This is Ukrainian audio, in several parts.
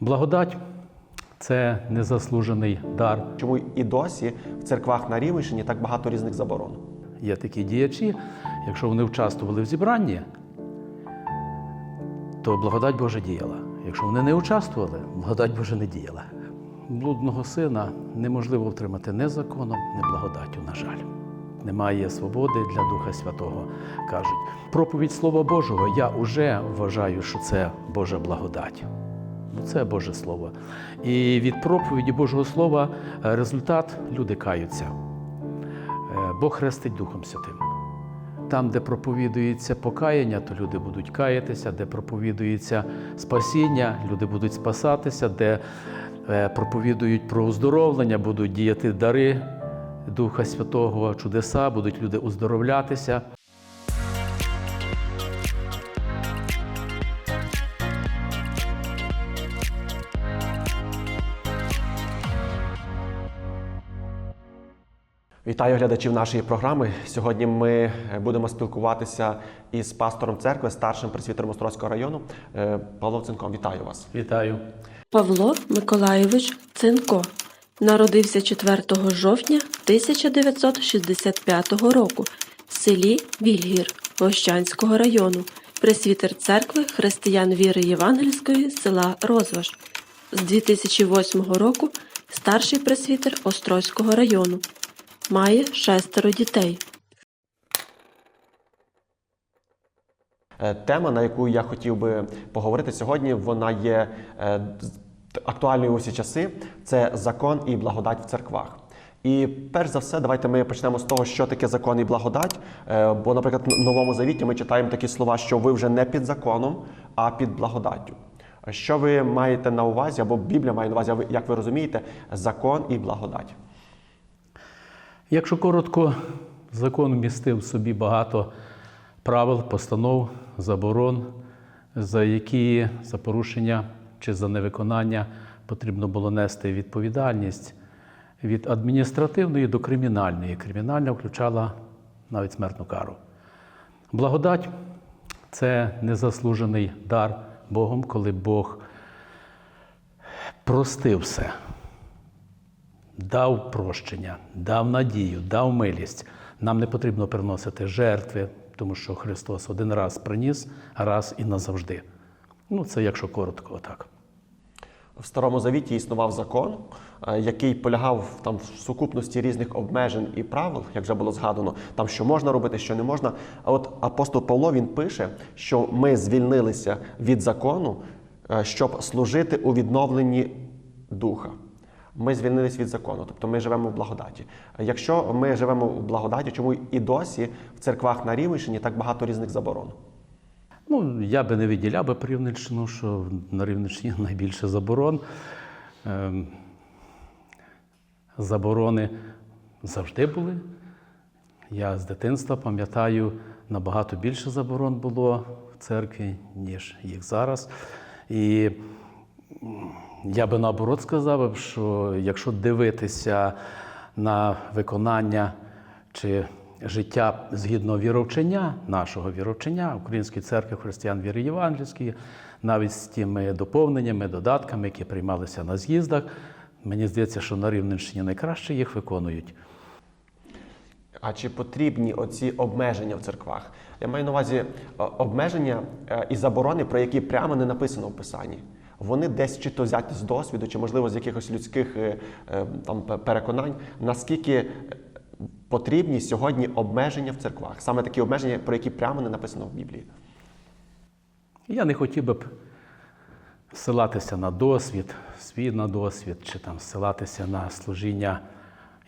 Благодать це незаслужений дар. Чому і досі в церквах на Рівенщині так багато різних заборон? Є такі діячі, якщо вони участвували в зібранні, то благодать Божа діяла. Якщо вони не участвували, благодать Божа не діяла. Блудного сина неможливо втримати не законом, не благодаттю, на жаль. Немає свободи для Духа Святого, кажуть. Проповідь Слова Божого я вже вважаю, що це Божа благодать. Ну, Це Боже Слово. І від проповіді Божого Слова е, результат люди каються. Е, Бог хрестить Духом Святим. Там, де проповідується покаяння, то люди будуть каятися, де проповідується спасіння, люди будуть спасатися, де е, проповідують про оздоровлення, будуть діяти дари Духа Святого, чудеса, будуть люди оздоровлятися. Вітаю глядачів нашої програми. Сьогодні ми будемо спілкуватися із пастором церкви, старшим пресвітером Острозького району е, Павлом Цинком. Вітаю вас. Вітаю! Павло Миколайович Цинко народився 4 жовтня 1965 року в селі Вільгір Гощанського району, пресвітер церкви християн віри Євангельської села Розваж. З 2008 року старший пресвітер Острозького району. Має шестеро дітей. Е, Тема, на яку я хотів би поговорити сьогодні, вона є е, актуальною у всі часи. Це закон і благодать в церквах. І перш за все, давайте ми почнемо з того, що таке закон і благодать. Е, Бо, наприклад, в Новому Завіті ми читаємо такі слова, що ви вже не під законом, а під благодаттю. Що ви маєте на увазі, або Біблія має на увазі, як ви розумієте, закон і благодать? Якщо коротко, закон містив в собі багато правил, постанов, заборон, за які за порушення чи за невиконання потрібно було нести відповідальність від адміністративної до кримінальної. Кримінальна включала навіть смертну кару. Благодать це незаслужений дар Богом, коли Бог простив все дав прощення, дав надію, дав милість. Нам не потрібно приносити жертви, тому що Христос один раз приніс, раз і назавжди. Ну, це якщо коротко, отак. В Старому Завіті існував закон, е, який полягав там в сукупності різних обмежень і правил, як вже було згадано, там що можна робити, що не можна. А от апостол Павло він пише, що ми звільнилися від закону, е, щоб служити у відновленні духа. Ми звільнились від закону, тобто ми живемо в благодаті. Якщо ми живемо в благодаті, чому і досі в церквах на Рівненщині так багато різних заборон? Ну, я би не виділяв би Рівненщину, що на Рівненщині найбільше заборон. Ем, Заборони завжди були. Я з дитинства пам'ятаю, набагато більше заборон було в церкві, ніж їх зараз. І я би наоборот сказав, що якщо дивитися на виконання чи життя згідно віровчення, нашого віровчення, Української церкви християн віри Євангельської, навіть з тими доповненнями, додатками, які приймалися на з'їздах, мені здається, що на Рівненщині найкраще їх виконують. А чи потрібні оці обмеження в церквах? Я маю на увазі е, обмеження е, і заборони, про які прямо не написано в Писанні. Вони десь чи то взяті з досвіду, чи можливо з якихось людських е, е, там переконань. Наскільки е, потрібні сьогодні обмеження в церквах? Саме такі обмеження, про які прямо не написано в Біблії. Я не хотів би б ссилатися на досвід, свій на досвід, чи там ссилатися на служіння.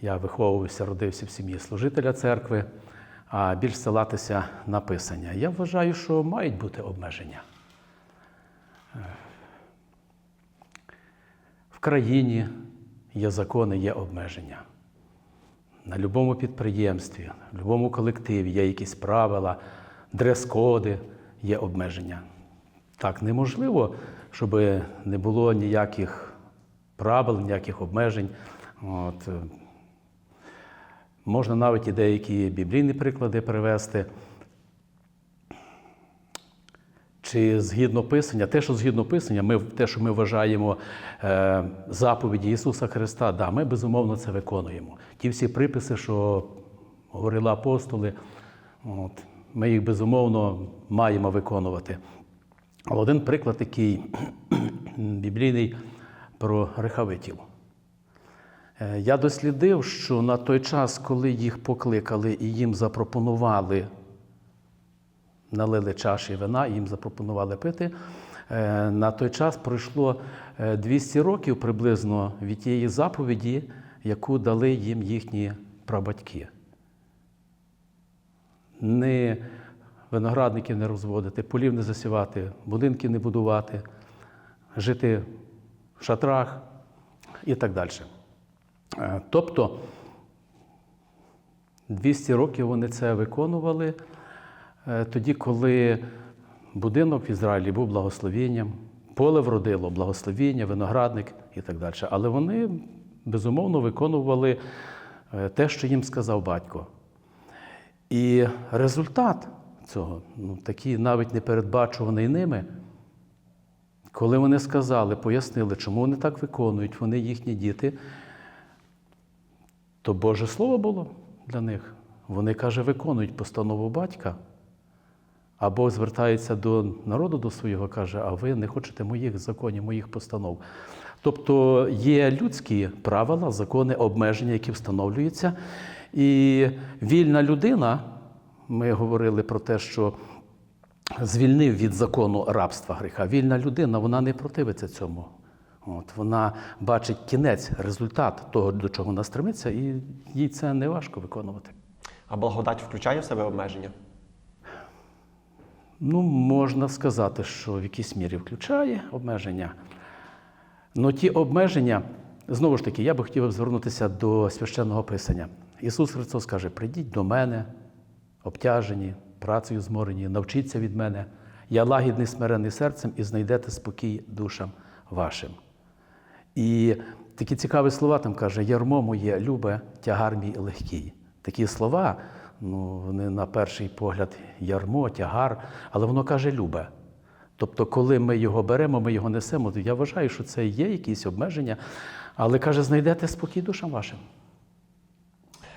Я виховувався, родився в сім'ї служителя церкви, а більш ссилатися на писання. Я вважаю, що мають бути обмеження. Е, В країні є закони, є обмеження. На будь-якому підприємстві, на будь-якому колективі є якісь правила, дрес-коди, є обмеження. Так, неможливо, щоб не було ніяких правил, ніяких обмежень. От. е, Можна навіть і деякі біблійні приклади привести. Чи згідно Писання, те, що згідно Писання, ми, те, що ми вважаємо е, заповіді Ісуса Христа, да, ми безумовно це виконуємо. Ті всі приписи, що говорили апостоли, от, ми їх безумовно маємо виконувати. Але один приклад такий біблійний про рехавитів. Е, Я дослідив, що на той час, коли їх покликали і їм запропонували, налили чаші вина, їм запропонували пити, е, на той час пройшло е, 200 років приблизно від тієї заповіді, яку дали їм їхні прабатьки. Не виноградників не розводити, полів не засівати, будинки не будувати, жити в шатрах і так далі. Е, Тобто 200 років вони це виконували е, тоді, коли будинок в Ізраїлі був благословенням, поле вродило благословіння, виноградник і так далі. Але вони безумовно виконували е, те, що їм сказав батько. І результат цього, ну, такий навіть не передбачуваний ними, коли вони сказали, пояснили, чому вони так виконують, вони їхні діти, то Боже Слово було для них. Вони, каже, виконують постанову батька. Або звертаються до народу до свого, каже, а ви не хочете моїх законів, моїх постанов. Тобто є людські правила, закони, обмеження, які встановлюються. І вільна людина, ми говорили про те, що звільнив від закону рабства гріха. Вільна людина, вона не противиться цьому. От, вона бачить кінець, результат того, до чого вона стремиться, і їй це не важко виконувати. А благодать включає в себе обмеження? Ну, можна сказати, що в якійсь мірі включає обмеження. Ну ті обмеження, знову ж таки, я би хотів звернутися до священного писання. Ісус Христос каже: прийдіть до мене, обтяжені, працею зморені, навчіться від мене. Я лагідний смирений серцем і знайдете спокій душам вашим. І такі цікаві слова там каже: ярмо моє любе, тягар мій легкий. Такі слова, ну, вони на перший погляд ярмо, тягар, але воно каже любе. Тобто, коли ми його беремо, ми його несемо, то я вважаю, що це є якісь обмеження, але каже, знайдете спокій душам вашим.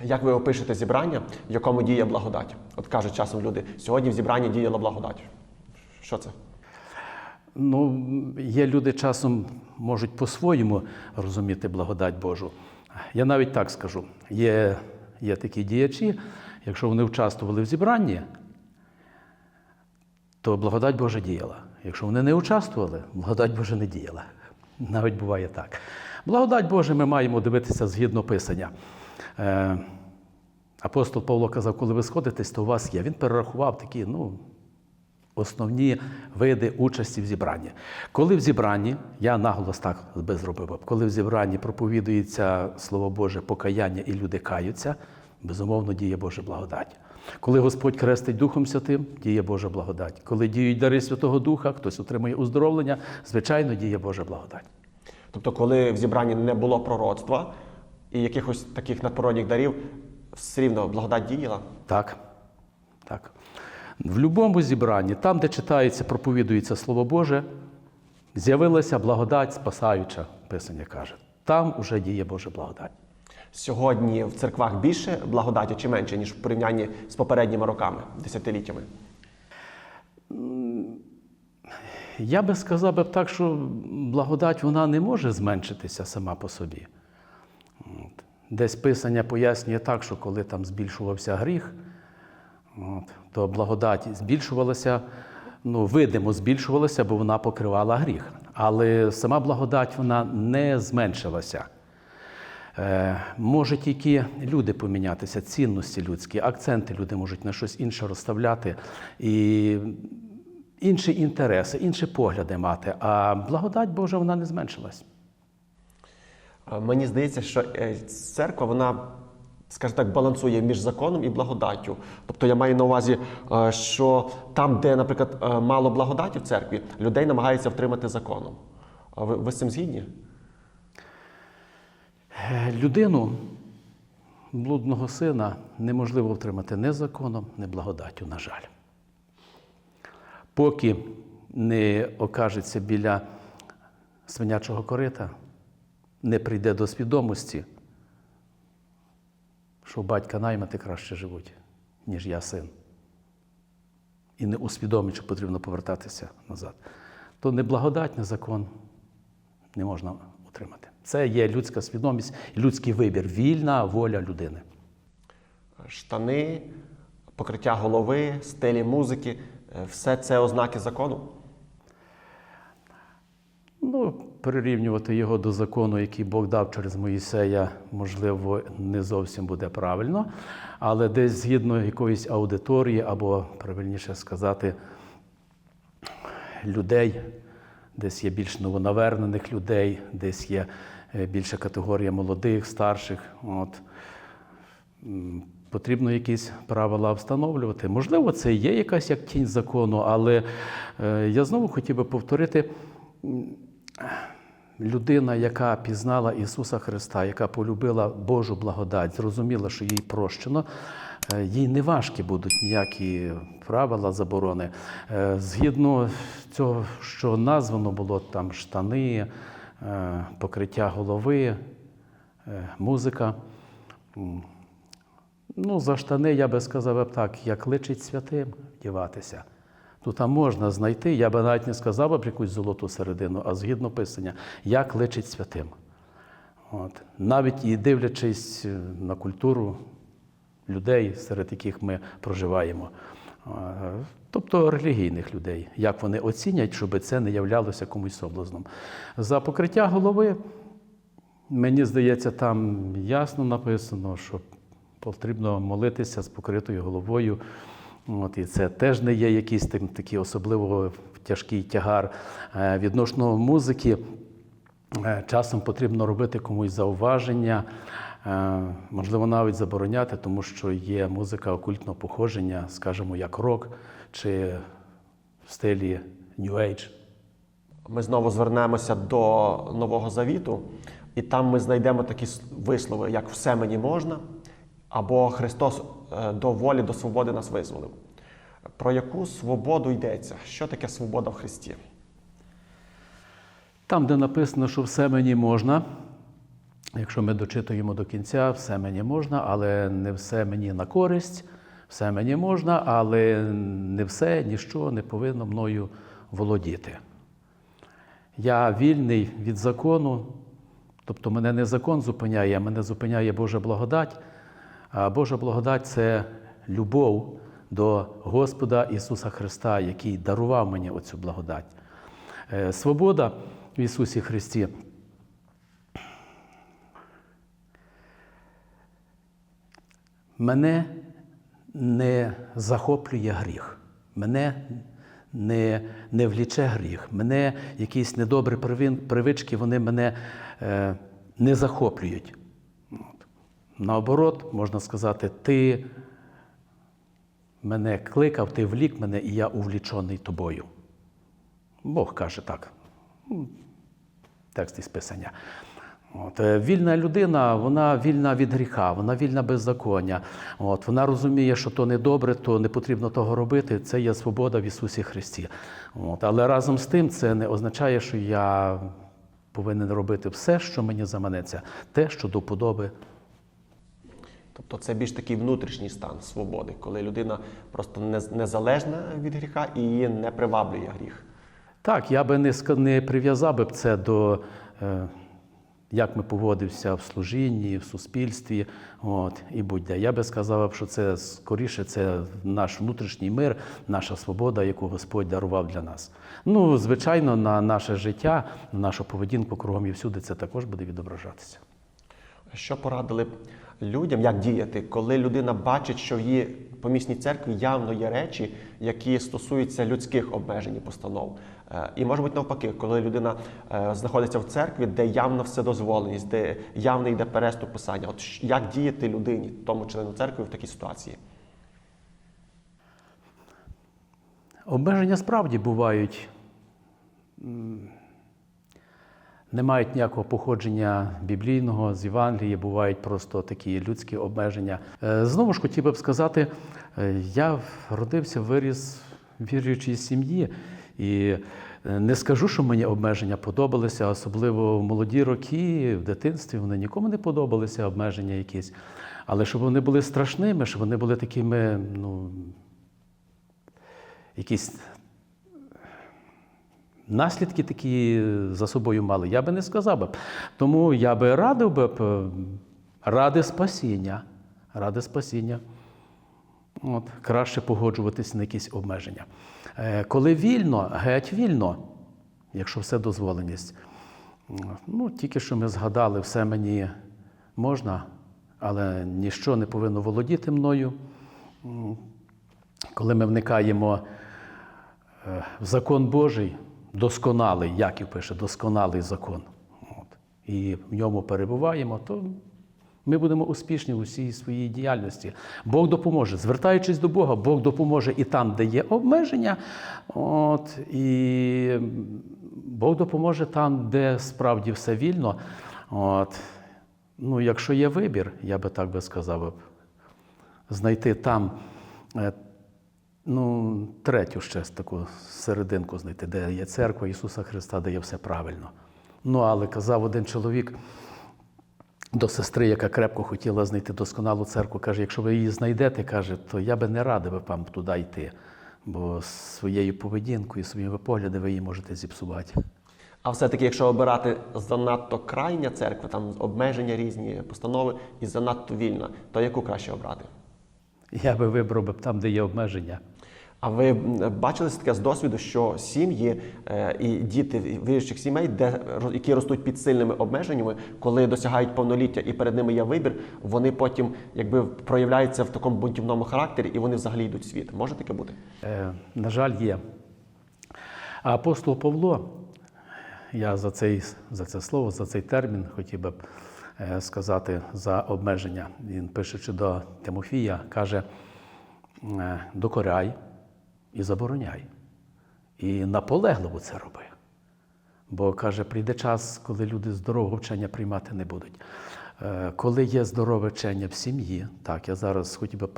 Як ви опишете зібрання, в якому діє благодать? От кажуть часом люди, сьогодні в зібранні діяла благодать. Що це? Ну, є люди часом можуть по-своєму розуміти благодать Божу. Я навіть так скажу: є, є такі діячі, якщо вони участвували в зібранні, то благодать Божа діяла. Якщо вони не участвували, благодать Божа не діяла. Навіть буває так. Благодать Божа ми маємо дивитися згідно Писання. Е, апостол Павло казав, коли ви сходитесь, то у вас є. Він перерахував такі, ну, основні види участі в зібранні. Коли в зібранні, я наголос так би зробив, коли в зібранні проповідується Слово Боже, покаяння і люди каються, безумовно діє Божа благодать. Коли Господь хрестить Духом Святим, діє Божа благодать. Коли діють дари Святого Духа, хтось отримує уздоровлення, звичайно, діє Божа благодать. Тобто, коли в зібранні не було пророцтва і якихось таких надприродних дарів, все рівно благодать діяла. Так. так. В будь-якому зібранні, там, де читається, проповідується Слово Боже, з'явилася благодать спасаюча, Писання каже. Там уже діє Божа благодать. Сьогодні в церквах більше благодаті чи менше, ніж в порівнянні з попередніми роками, десятиліттями. Я би сказав би так, що благодать вона не може зменшитися сама по собі. Десь Писання пояснює так, що коли там збільшувався гріх, от, то благодать збільшувалася, ну, видимо, збільшувалася, бо вона покривала гріх. Але сама благодать вона не зменшилася. Е, може тільки люди помінятися, цінності людські, акценти люди можуть на щось інше розставляти. І інші інтереси, інші погляди мати. А благодать Божа вона не зменшилась. Мені здається, що е, церква, вона, скажімо так, балансує між законом і благодаттю. Тобто я маю на увазі, е, що там, де, наприклад, мало благодаті в церкві, людей намагаються втримати законом. Ви, ви з цим згідні? Е, Людину, блудного сина, неможливо втримати не законом, не благодаттю, на жаль. Поки не окажеться біля свинячого корита, не прийде до свідомості, що батька наймати краще живуть, ніж я син. І не усвідомить, що потрібно повертатися назад, то не благодать, закон не можна утримати. Це є людська свідомість, людський вибір, вільна воля людини. Штани, покриття голови, стилі музики е, все це ознаки закону. Ну, прирівнювати його до закону, який Бог дав через Моїсея, можливо, не зовсім буде правильно, але десь згідно якоїсь аудиторії, або правильніше сказати, людей, десь є більш новонавернених людей, десь є більша категорія молодих, старших. От. Потрібно якісь правила встановлювати. Можливо, це є якась як тінь закону, але е, я знову хотів би повторити. Людина, яка пізнала Ісуса Христа, яка полюбила Божу благодать, зрозуміла, що їй прощено, е, їй не важкі будуть ніякі правила, заборони. Е, Згідно цього, що названо було там штани, е, покриття голови, е, музика. Ну, за штани я би сказав так, як личить святим вдіватися. То там можна знайти, я би навіть не сказав б якусь золоту середину, а згідно писання, як личить святим. От. Навіть і дивлячись е, на культуру людей, серед яких ми проживаємо. Тобто релігійних людей, як вони оцінять, щоб це не являлося комусь соблазном. За покриття голови, мені здається, там ясно написано, що потрібно молитися з покритою головою. От, і це теж не є якийсь так- такий особливо тяжкий тягар. Е, Відносно музики, е, часом потрібно робити комусь зауваження, можливо, навіть забороняти, тому що є музика окультного походження, скажімо, як рок чи в стилі New Age. Ми знову звернемося до Нового Завіту, і там ми знайдемо такі вислови, як все мені можна, або Христос е, до волі, до свободи нас визволив. Про яку свободу йдеться? Що таке свобода в Христі? Там, де написано, що все мені можна, якщо ми дочитуємо до кінця, все мені можна, але не все мені на користь, все мені можна, але не все, ніщо не повинно мною володіти. Я вільний від закону, тобто мене не закон зупиняє, а мене зупиняє Божа благодать. А Божа благодать це любов до Господа Ісуса Христа, який дарував мені оцю благодать. Е, Свобода в Ісусі Христі. Мене не захоплює гріх, мене не, не вліче гріх, мене якісь недобрі привички, вони мене е, не захоплюють. Наоборот, можна сказати, ти мене кликав, ти влік мене, і я увлічений тобою. Бог каже так. Текст із Писання. От, е, вільна людина, вона вільна від гріха, вона вільна беззаконня. От, вона розуміє, що то не добре, то не потрібно того робити. Це є свобода в Ісусі Христі. От, але разом з тим це не означає, що я повинен робити все, що мені заманеться, те, що до подоби Тобто це більш такий внутрішній стан свободи, коли людина просто незалежна від гріха і її не приваблює гріх. Так, я би не, не прив'язав би це до е, як ми поводився в служінні, в суспільстві, от, і будь-де. Я би сказав, що це скоріше це наш внутрішній мир, наша свобода, яку Господь дарував для нас. Ну, звичайно, на наше життя, на нашу поведінку кругом і всюди це також буде відображатися. Що порадили б людям, як діяти, коли людина бачить, що в її помісній церкві явно є речі, які стосуються людських обмежень і постанов. Е, І може бути навпаки, коли людина е, знаходиться в церкві, де явно вседозволеність, де явно йде переступ писання. От як діяти людині, тому члену церкви в такій ситуації? Обмеження справді бувають. Не мають ніякого походження біблійного з Євангелії, бувають просто такі людські обмеження. Е, Знову ж хотів би б сказати, я родився, виріс віруючій сім'ї, І е, не скажу, що мені обмеження подобалися, особливо в молоді роки, в дитинстві вони нікому не подобалися обмеження якісь. Але щоб вони були страшними, щоб вони були такими, ну, якісь наслідки такі за собою мали, я би не сказав би. Тому я би радив би ради спасіння. Ради спасіння. От, краще погоджуватись на якісь обмеження. Е, Коли вільно, геть вільно, якщо все дозволеність. Ну, тільки що ми згадали, все мені можна, але ніщо не повинно володіти мною. Коли ми вникаємо е, в закон Божий, досконалий, Яків пише, досконалий закон. От, і в ньому перебуваємо, то ми будемо успішні у всій своїй діяльності. Бог допоможе. Звертаючись до Бога, Бог допоможе і там, де є обмеження. От, і Бог допоможе там, де справді все вільно. От. Ну, якщо є вибір, я би так би сказав, знайти там е, ну, третю ще таку серединку знайти, де є церква Ісуса Христа, де є все правильно. Ну, але казав один чоловік до сестри, яка крепко хотіла знайти досконалу церкву, каже: якщо ви її знайдете, каже, то я би не радив вам туди йти, бо своєю поведінкою, своїми поглядами ви її можете зіпсувати. А все-таки, якщо обирати занадто крайня церква, там обмеження різні постанови і занадто вільна, то яку краще обрати? Я би вибрав там, де є обмеження. А ви бачили таке з досвіду, що сім'ї е, і діти віруючих сімей, де які ростуть під сильними обмеженнями, коли досягають повноліття і перед ними є вибір, вони потім якби проявляються в такому бунтівному характері, і вони взагалі йдуть в світ. Може таке бути? Е, на жаль, є. А апостол Павло, я за, цей, за це слово, за цей термін хотів би е, сказати за обмеження. Він пишучи до Тимофія, каже: е, докоряй і забороняй. І наполегливо це роби. Бо каже, прийде час, коли люди здорового вчення приймати не будуть. Е, Коли є здорове вчення в сім'ї, так я зараз хотів би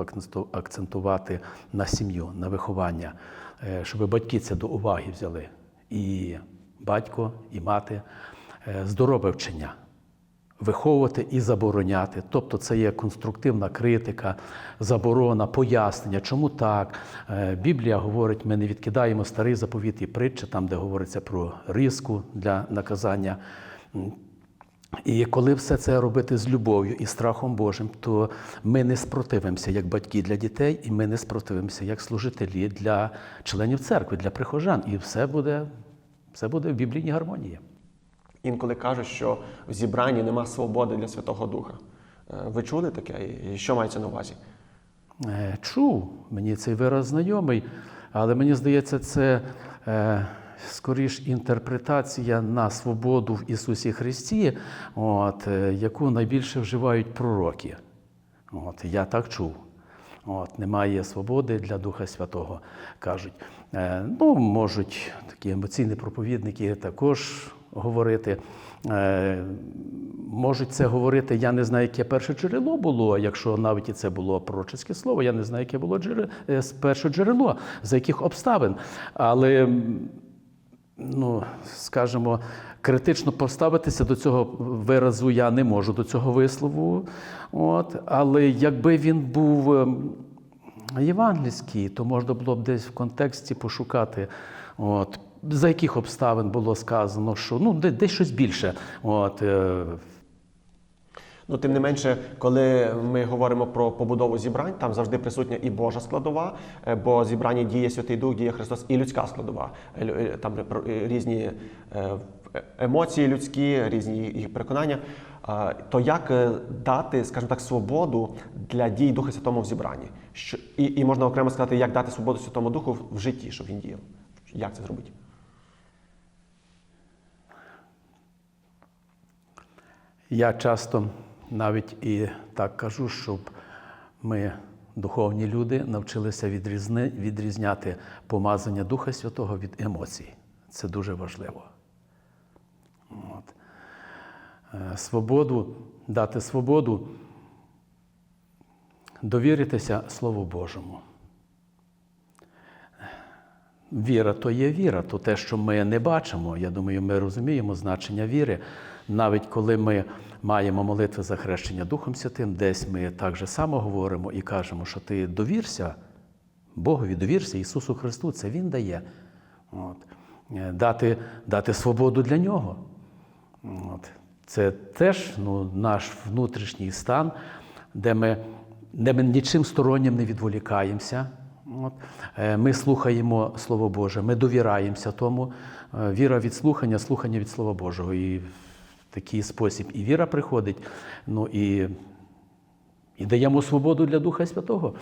акцентувати на сім'ю, на виховання, е, щоб батьки це до уваги взяли. І батько, і мати, Е, здорове вчення виховувати і забороняти. Тобто це є конструктивна критика, заборона, пояснення, чому так. Е, Біблія говорить, ми не відкидаємо старий заповіт і притча, там, де говориться про риску для наказання. І коли все це робити з любов'ю і страхом Божим, то ми не спротивимося як батьки для дітей, і ми не спротивимося як служителі для членів церкви, для прихожан. І все буде, все буде в біблійній гармонії. Інколи кажуть, що в зібранні нема свободи для Святого Духа. Е, Ви чули таке? І що мається на увазі? Е, Чув, мені цей вираз знайомий, але мені здається, це е, скоріш інтерпретація на свободу в Ісусі Христі, от, яку найбільше вживають пророки. От, я так чув. От, немає свободи для Духа Святого, кажуть. Ну, можуть такі емоційні проповідники також говорити. Е, можуть це говорити, я не знаю, яке перше джерело було, якщо навіть і це було пророчеське слово, я не знаю, яке було джере- е, перше джерело, за яких обставин. Але ну, скажімо, критично поставитися до цього виразу я не можу, до цього вислову. От, але якби він був ем, євангельський, то можна було б десь в контексті пошукати. От, за яких обставин було сказано, що ну, де- десь щось більше. От, е, Ну, тим не менше, коли ми говоримо про побудову зібрань, там завжди присутня і Божа складова, е, бо зібрання діє Святий Дух, діє Христос, і людська складова. Е, Там різні емоції людські, різні їх переконання. То як дати, скажімо так, свободу для дій Духа Святому в зібранні? І, і можна окремо сказати, як дати свободу Святому Духу в житті, щоб він діяв? Як це зробити? Я часто навіть і так кажу, щоб ми, духовні люди, навчилися відрізни, відрізняти помазання Духа Святого від емоцій. Це дуже важливо. От. Е, Свободу, дати свободу, довіритися Слову Божому. Віра то є віра, то те, що ми не бачимо. Я думаю, ми розуміємо значення віри. Навіть коли ми маємо молитви за хрещення Духом Святим, десь ми так же само говоримо і кажемо, що ти довірся Богові, довірся Ісусу Христу, це Він дає. От. Е, Дати, дати свободу для нього. От. Це теж ну, наш внутрішній стан, де ми, де ми нічим стороннім не відволікаємося. От. Е, Ми слухаємо Слово Боже, ми довіраємося тому. Е, Віра від слухання, слухання від Слова Божого. І такий спосіб і віра приходить, ну і і даємо свободу для Духа Святого.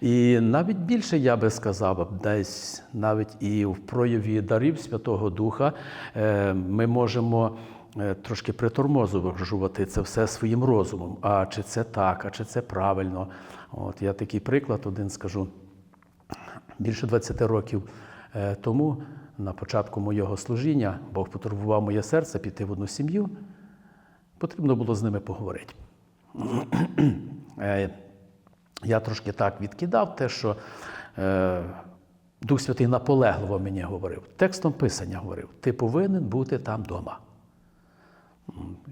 І навіть більше я би сказав, десь навіть і в прояві дарів Святого Духа е, ми можемо е, трошки притормозувати це все своїм розумом. А чи це так, а чи це правильно? От я такий приклад один скажу. Більше 20 років е, тому, на початку моєго служіння, Бог потурбував моє серце піти в одну сім'ю. Потрібно було з ними поговорити. Е, Я трошки так відкидав те, що е, Дух Святий наполегливо мені говорив, текстом Писання говорив, ти повинен бути там вдома.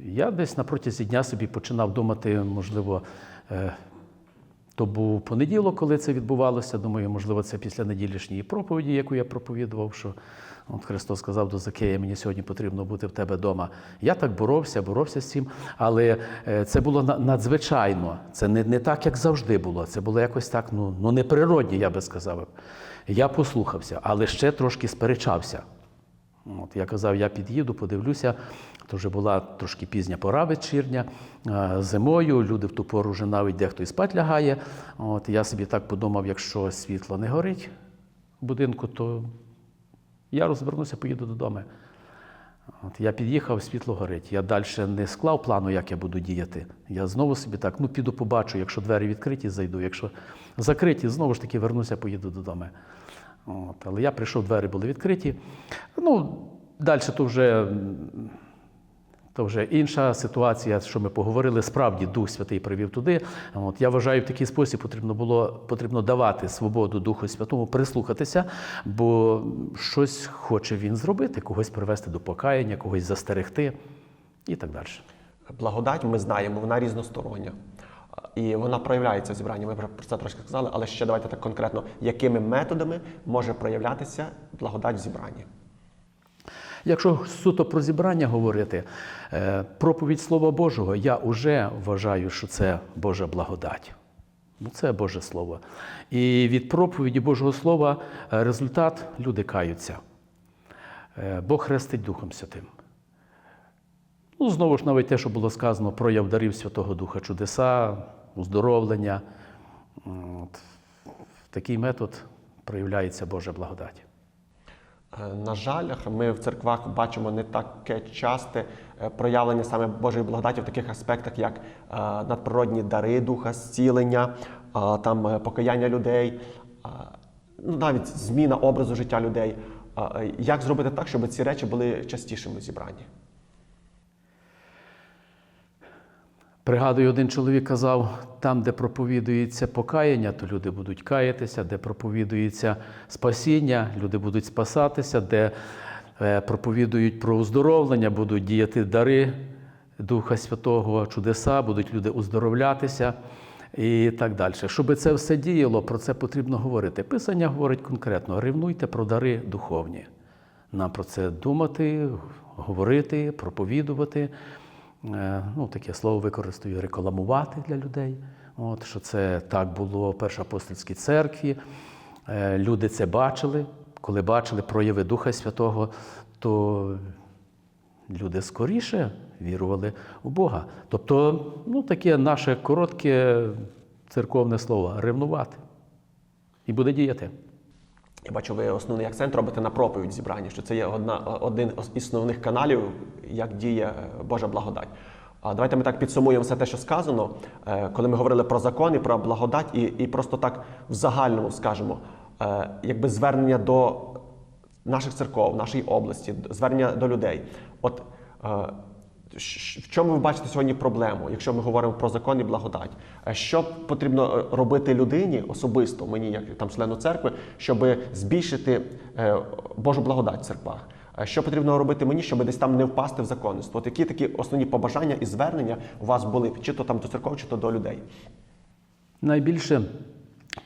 Я десь на протязі дня собі починав думати, можливо, е, то був понеділок, коли це відбувалося. Думаю, можливо, це після неділішньої проповіді, яку я проповідував, що от Христос сказав до Закея, мені сьогодні потрібно бути в тебе вдома. Я так боровся, боровся з цим, але е, це було на- надзвичайно. Це не, не так, як завжди було. Це було якось так, ну, ну неприродні, я би сказав. Я послухався, але ще трошки сперечався. От, я казав, я під'їду, подивлюся. То вже була трошки пізня пора вечірня, е, зимою. Люди в ту пору вже навіть дехто і спать лягає. От, я собі так подумав, якщо світло не горить в будинку, то я розвернуся, поїду додому. От, я під'їхав, світло горить. Я далі не склав плану, як я буду діяти. Я знову собі так, ну піду побачу, якщо двері відкриті, зайду. Якщо закриті, знову ж таки вернуся, поїду додому. От, але я прийшов, двері були відкриті. Ну, далі то вже, то вже інша ситуація, що ми поговорили. Справді Дух Святий привів туди. От, я вважаю, в такий спосіб потрібно було потрібно давати свободу Духу Святому, прислухатися, бо щось хоче він зробити, когось привести до покаяння, когось застерегти і так далі. Благодать, ми знаємо, вона різностороння. І вона проявляється в зібранні. Ми про це трошки сказали, але ще давайте так конкретно, якими методами може проявлятися благодать в зібранні. Якщо суто про зібрання говорити, е, проповідь Слова Божого, я вже вважаю, що це Божа благодать. Ну, це Боже Слово. І від проповіді Божого Слова е, результат люди каються. Е, Бог хрестить Духом Святим. Ну, знову ж навіть те, що було сказано, прояв дарів Святого Духа, чудеса, уздоровлення. От. Такий метод проявляється Божа благодать. Е, На жаль, ми в церквах бачимо не таке часте е, проявлення саме Божої благодаті в таких аспектах, як е, надприродні дари духа, зцілення, там покаяння людей, ну навіть зміна образу життя людей. Як зробити так, щоб ці речі були частішими в зібранні? Пригадую, один чоловік казав, там, де проповідується покаяння, то люди будуть каятися, де проповідується спасіння, люди будуть спасатися, де е, проповідують про оздоровлення, будуть діяти дари Духа Святого, чудеса, будуть люди оздоровлятися і так далі. Щоб це все діяло, про це потрібно говорити. Писання говорить конкретно: ревнуйте про дари духовні. Нам про це думати, говорити, проповідувати. Е, Ну, таке слово використовую рекламувати для людей. От, що це так було в Першоапостольській церкві. Е, Люди це бачили. Коли бачили прояви Духа Святого, то люди скоріше вірували у Бога. Тобто, ну, таке наше коротке церковне слово ревнувати. І буде діяти. Я бачу, ви основний акцент робите на проповідь зібрання, що це є одна, один з основних каналів, як діє е, Божа благодать. А давайте ми так підсумуємо все те, що сказано, Е, коли ми говорили про закон і про благодать, і, і просто так в загальному скажемо, е, якби звернення до наших церков, нашої області, звернення до людей. От в чому ви бачите сьогодні проблему, якщо ми говоримо про закон і благодать? Е, Що потрібно е, робити людині особисто, мені, як там члену церкви, щоб збільшити е, Божу благодать в церквах? Що потрібно робити мені, щоб десь там не впасти в законництво? От які такі основні побажання і звернення у вас були, чи то там до церков, чи то до людей? Найбільше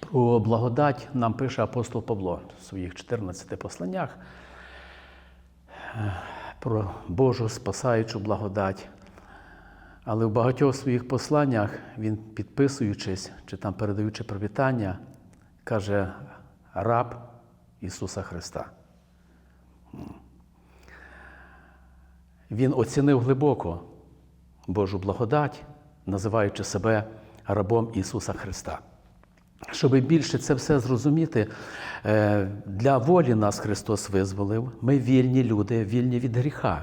про благодать нам пише апостол Павло в своїх 14 посланнях про Божу спасаючу благодать. Але в багатьох своїх посланнях він, підписуючись чи там передаючи привітання, каже раб Ісуса Христа. Він оцінив глибоко Божу благодать, називаючи себе рабом Ісуса Христа. Щоб більше це все зрозуміти, е, для волі нас Христос визволив. Ми вільні люди, вільні від гріха,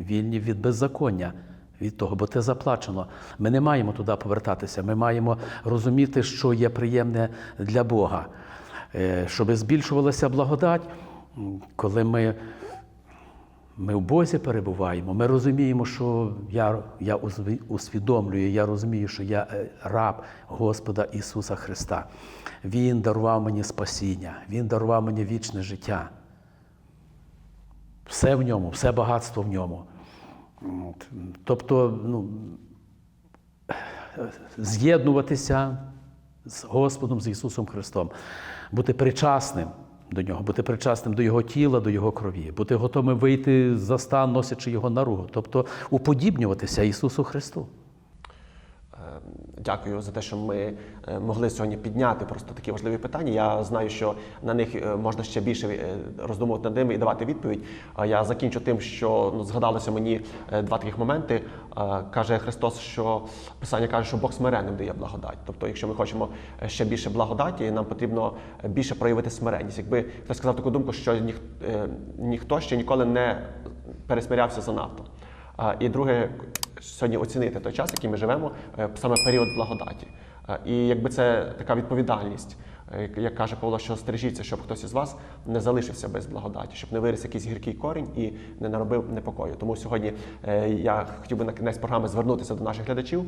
вільні від беззаконня, від того, бо це заплачено. Ми не маємо туди повертатися. Ми маємо розуміти, що є приємне для Бога. Е, Щоб збільшувалася благодать, коли ми ми в Бозі перебуваємо, ми розуміємо, що я, я усвідомлюю, я розумію, що я е, раб Господа Ісуса Христа. Він дарував мені спасіння, Він дарував мені вічне життя. Все в ньому, все багатство в ньому. Тобто, ну, з'єднуватися з Господом, з Ісусом Христом, бути причасним до Нього, бути причасним до Його тіла, до Його крові, бути готовим вийти за стан, носячи Його наругу, тобто уподібнюватися Ісусу Христу. Е, Дякую за те, що ми могли сьогодні підняти просто такі важливі питання. Я знаю, що на них е, можна ще більше е, роздумувати над ними і давати відповідь. Я закінчу тим, що ну, згадалося мені е, два таких моменти. Е, Каже Христос, що Писання каже, що Бог смиренним дає благодать. Тобто, якщо ми хочемо е, ще більше благодаті, нам потрібно е, більше проявити смиренність. Якби хтось сказав таку думку, що ніх, е, ніхто ще ніколи не пересмирявся занадто. І друге, сьогодні оцінити той час, який ми живемо, е, саме період благодаті. Е, І якби це така відповідальність, е, як каже Павло, що стережіться, щоб хтось із вас не залишився без благодаті, щоб не виріс якийсь гіркий корінь і не наробив непокою. Тому сьогодні е, я хотів би на кінець програми звернутися до наших глядачів.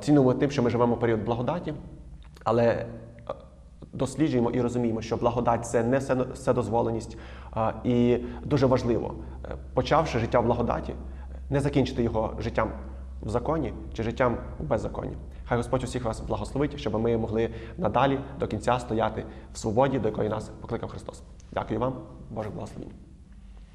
Цінуємо тим, що ми живемо в період благодаті, але досліджуємо і розуміємо, що благодать це не все- вседозволеність. І дуже важливо, почавши життя в благодаті, не закінчити його життям в законі чи життям у беззаконні. Хай Господь усіх вас благословить, щоб ми могли надалі до кінця стояти в свободі, до якої нас покликав Христос. Дякую вам, Боже благословіння.